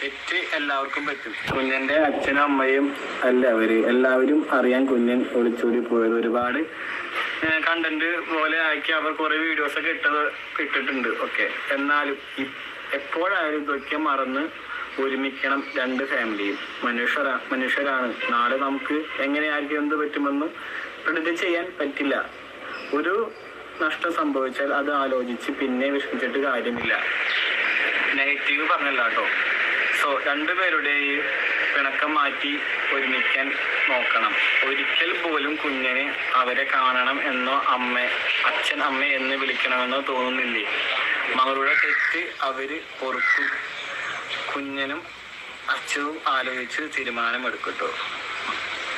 തെറ്റ് എല്ലാവർക്കും പറ്റും. കുഞ്ഞന്റെ അച്ഛനും അമ്മയും എല്ലാവരും എല്ലാവരും അറിയാൻ കുഞ്ഞൻ ഒളിച്ചോടി പോയത് ഒരുപാട് കണ്ടന്റ് പോലെ ആക്കി അവർ കുറെ വീഡിയോസ് ഒക്കെ ഇട്ടത് ഇട്ടിട്ടുണ്ട്. ഓക്കെ എന്നാലും എപ്പോഴായാലും ഇതൊക്കെ മറന്ന് ഒരുമിക്കണം രണ്ട് ഫാമിലിയും മനുഷ്യരാ മനുഷ്യരാണ്. നാളെ നമുക്ക് എങ്ങനെയായിരിക്കും എന്ത് പറ്റുമെന്ന് പ്രതി ചെയ്യാൻ പറ്റില്ല. ഒരു നഷ്ടം സംഭവിച്ചാൽ അത് ആലോചിച്ച് പിന്നെ വിഷമിച്ചിട്ട് കാര്യമില്ല. നെഗറ്റീവ് പറഞ്ഞല്ല കേട്ടോ. സോ രണ്ടുപേരുടെയും പിണക്കം മാറ്റി ഒരുമിക്കാൻ നോക്കണം. ഒരിക്കൽ പോലും കുഞ്ഞിന് അവരെ കാണണം എന്നോ അമ്മ അച്ഛൻ അമ്മ എന്ന് വിളിക്കണമെന്നോ തോന്നുന്നില്ലേ? മകളുടെ തെറ്റ് അവർ പൊറുക്കും കുഞ്ഞനും അച്ഛനും ആലോചിച്ച് തീരുമാനമെടുക്കട്ടോ.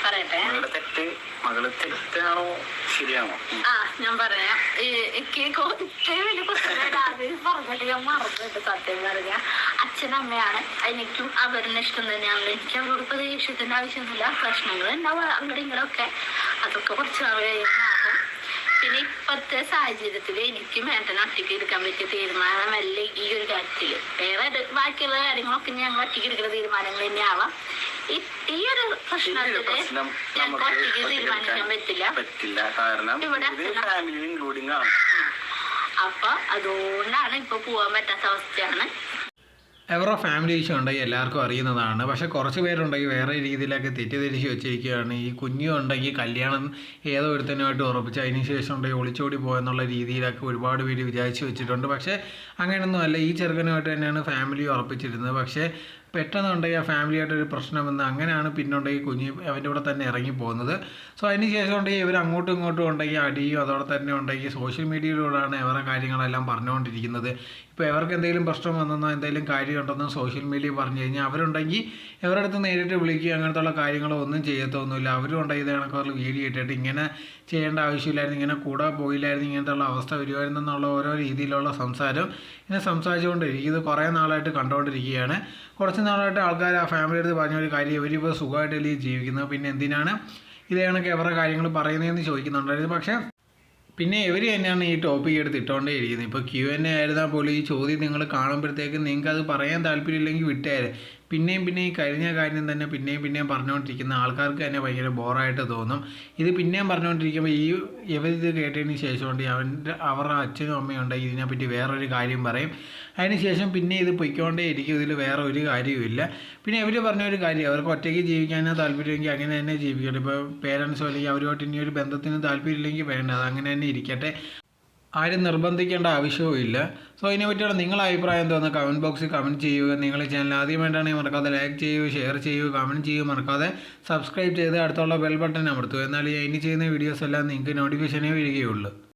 പറയട്ടെ. മകളുടെ തെറ്റ് മകൾ തെറ്റാണോ ശരിയാണോ ആ ഞാൻ പറയാം. ഈ എനിക്ക് കൊ- ഇത്രയും വലിയ കുട്ടികളുടെ പറഞ്ഞിട്ട് ഞാൻ മറന്നിട്ട് സത്യം പറഞ്ഞ. അച്ഛനമ്മയാണ് എനിക്കും അവരുടെ ഇഷ്ടം തന്നെയാണ്. എനിക്ക് അവരോട് പ്രതീക്ഷത്തിന്റെ ആവശ്യമൊന്നുമില്ല. പ്രശ്നങ്ങൾ ഉണ്ടാവുക അങ്ങോട്ടും അതൊക്കെ കുറച്ച് കഴിയുമ്പോൾ പിന്നെ ഇപ്പോഴത്തെ സാഹചര്യത്തിൽ എനിക്ക് മേട്ടൻ ഒറ്റയ്ക്ക് എടുക്കാൻ പറ്റിയ തീരുമാനമല്ല ഈ ഒരു കാര്യത്തിൽ വേറെ ബാക്കിയുള്ള കാര്യങ്ങളൊക്കെ ഞങ്ങൾ ഒറ്റയ്ക്ക് എടുക്കുന്ന തീരുമാനങ്ങൾ തന്നെയാവാം. ഈ- ഒരു പ്രശ്നത്തിൽ പ്രശ്നം ഞങ്ങൾക്ക് ഒറ്റയ്ക്ക് തീരുമാനിക്കാൻ പറ്റില്ല. ഇവിടെ ഫാമിലി ഇൻക്ലൂഡിംഗ് ആണ്. അപ്പൊ അതുകൊണ്ടാണ് ഇപ്പൊ പോവാൻ പറ്റാത്ത അവസ്ഥയാണ്. അവരുടെ ഫാമിലി ഇഷ്യൂ ഉണ്ടെങ്കിൽ എല്ലാവർക്കും അറിയുന്നതാണ്. പക്ഷേ കുറച്ച് പേരുണ്ടെങ്കിൽ വേറെ രീതിയിലൊക്കെ തെറ്റിദ്ധരിച്ച് വെച്ചിരിക്കുകയാണ്. ഈ കുഞ്ഞു ഉണ്ടെങ്കിൽ കല്യാണം ഏതോ ഒരുത്തനുമായിട്ട് ഉറപ്പിച്ച് അതിന് ശേഷം ഉണ്ടെങ്കിൽ ഒളിച്ചോടി പോയെന്നുള്ള രീതിയിലൊക്കെ ഒരുപാട് പേര് വിചാരിച്ച് വെച്ചിട്ടുണ്ട്. പക്ഷേ അങ്ങനെയൊന്നും അല്ല. ഈ ചെറുക്കനുമായിട്ട് തന്നെയാണ് ഫാമിലി ഉറപ്പിച്ചിരുന്നത്. പക്ഷേ പെട്ടെന്നുണ്ടെങ്കിൽ ആ ഫാമിലിയായിട്ടൊരു പ്രശ്നം വന്ന് അങ്ങനെയാണ് പിന്നുണ്ടെങ്കിൽ കുഞ്ഞ് അവന്റെ കൂടെ തന്നെ ഇറങ്ങി പോകുന്നത്. സോ അതിന് ശേഷം ഉണ്ടെങ്കിൽ ഇവർ അങ്ങോട്ടും ഇങ്ങോട്ടും ഉണ്ടെങ്കിൽ അടിയും അതോടെ തന്നെ ഉണ്ടെങ്കിൽ സോഷ്യൽ മീഡിയയിലൂടെയാണ് അവരുടെ കാര്യങ്ങളെല്ലാം പറഞ്ഞുകൊണ്ടിരിക്കുന്നത്. ഇപ്പോൾ ഇവർക്ക് എന്തെങ്കിലും പ്രശ്നം വന്നെന്നോ എന്തെങ്കിലും കാര്യം ഉണ്ടെന്നോ സോഷ്യൽ മീഡിയ പറഞ്ഞു കഴിഞ്ഞാൽ അവരുണ്ടെങ്കിൽ ഇവരുടെ അടുത്ത് നേരിട്ട് വിളിക്കുക അങ്ങനത്തുള്ള കാര്യങ്ങളോ ഒന്നും ചെയ്യത്തൊന്നുമില്ല. അവരും ഉണ്ടെങ്കിൽ കണക്കുള്ള വീഡിയോ ഇട്ടിട്ട് ഇങ്ങനെ ചെയ്യേണ്ട ആവശ്യമില്ലായിരുന്നു ഇങ്ങനെ കൂടെ പോയില്ലായിരുന്നു ഇങ്ങനത്തെ ഉള്ള അവസ്ഥ വരുമായിരുന്നെന്നുള്ള ഓരോ രീതിയിലുള്ള സംസാരം ഇങ്ങനെ സംസാരിച്ചുകൊണ്ടിരിക്കും ഇത് കുറേ നാളായിട്ട് കണ്ടുകൊണ്ടിരിക്കുകയാണ്. കുറച്ച് നാളായിട്ട് ആൾക്കാർ ആ ഫാമിലി എടുത്ത് പറഞ്ഞ ഒരു കാര്യം ഇവരിപ്പോൾ സുഖമായിട്ടല്ലേ ജീവിക്കുന്നത്? പിന്നെ എന്തിനാണ് ഇതേ കണക്ക് കാര്യങ്ങൾ പറയുന്നതെന്ന് ചോദിക്കുന്നുണ്ടായിരുന്നു. പക്ഷേ പിന്നെ ഇവർ തന്നെയാണ് ഈ ടോപ്പിക് എടുത്ത് ഇട്ടുകൊണ്ടേ ഇരിക്കുന്നത് ഇപ്പോൾ ക്യു എൻ എ ആയിരുന്നാൽ പോലും ഈ ചോദ്യം നിങ്ങൾ കാണുമ്പോഴത്തേക്ക് നിങ്ങൾക്ക് അത് പറയാൻ താല്പര്യമില്ലെങ്കിൽ വിട്ടേരെ. പിന്നെയും പിന്നെയും ഈ കഴിഞ്ഞ കാര്യം തന്നെ പിന്നെയും പിന്നെയും പറഞ്ഞുകൊണ്ടിരിക്കുന്ന ആൾക്കാർക്ക് തന്നെ ഭയങ്കര ബോറായിട്ട് തോന്നും. ഇത് പിന്നെയും പറഞ്ഞുകൊണ്ടിരിക്കുമ്പോൾ ഈ ഇവരിത് കേട്ടതിന് ശേഷം ഉണ്ട് അവന്റെ അവരുടെ അച്ഛനും അമ്മയും ഉണ്ടെങ്കിൽ ഇതിനെപ്പറ്റി വേറൊരു കാര്യം പറയും. അതിന് ശേഷം പിന്നെ ഇത് പൊയ്ക്കൊണ്ടേ ഇരിക്കും. ഇതിൽ വേറെ ഒരു കാര്യവുമില്ല. പിന്നെ ഇവർ പറഞ്ഞ ഒരു കാര്യം. അവർക്ക് ഒറ്റയ്ക്ക് ജീവിക്കാനോ താല്പര്യമെങ്കിൽ അങ്ങനെ തന്നെ ജീവിക്കട്ടെ. ഇപ്പോൾ പേരൻസോ അല്ലെങ്കിൽ അവരുമായിട്ട് ഇനി ഒരു ബന്ധത്തിന് താല്പര്യമില്ലെങ്കിൽ വേണ്ട. അത് അങ്ങനെ തന്നെ ഇരിക്കട്ടെ. ആരും നിർബന്ധിക്കേണ്ട ആവശ്യവും ഇല്ല. സോ ഇതിനെ പറ്റിയുള്ള നിങ്ങളുടെ അഭിപ്രായം എന്തോന്ന് കമന്റ് ബോക്സിൽ കമന്റ് ചെയ്യുക. ചാനൽ ചാനൽ ആദ്യമായിട്ടാണെങ്കിൽ മറക്കാതെ ലൈക്ക് ചെയ്യുക ഷെയർ ചെയ്യുക കമന്റ് ചെയ്യുക. മറക്കാതെ സബ്സ്ക്രൈബ് ചെയ്ത് അടുത്തുള്ള ബെൽ ബട്ടൺ അമർത്തുക. എന്നാൽ ഇനി ചെയ്യുന്ന വീഡിയോസ് എല്ലാം നിങ്ങൾക്ക് നോട്ടിഫിക്കേഷനേ വരികയുള്ളൂ.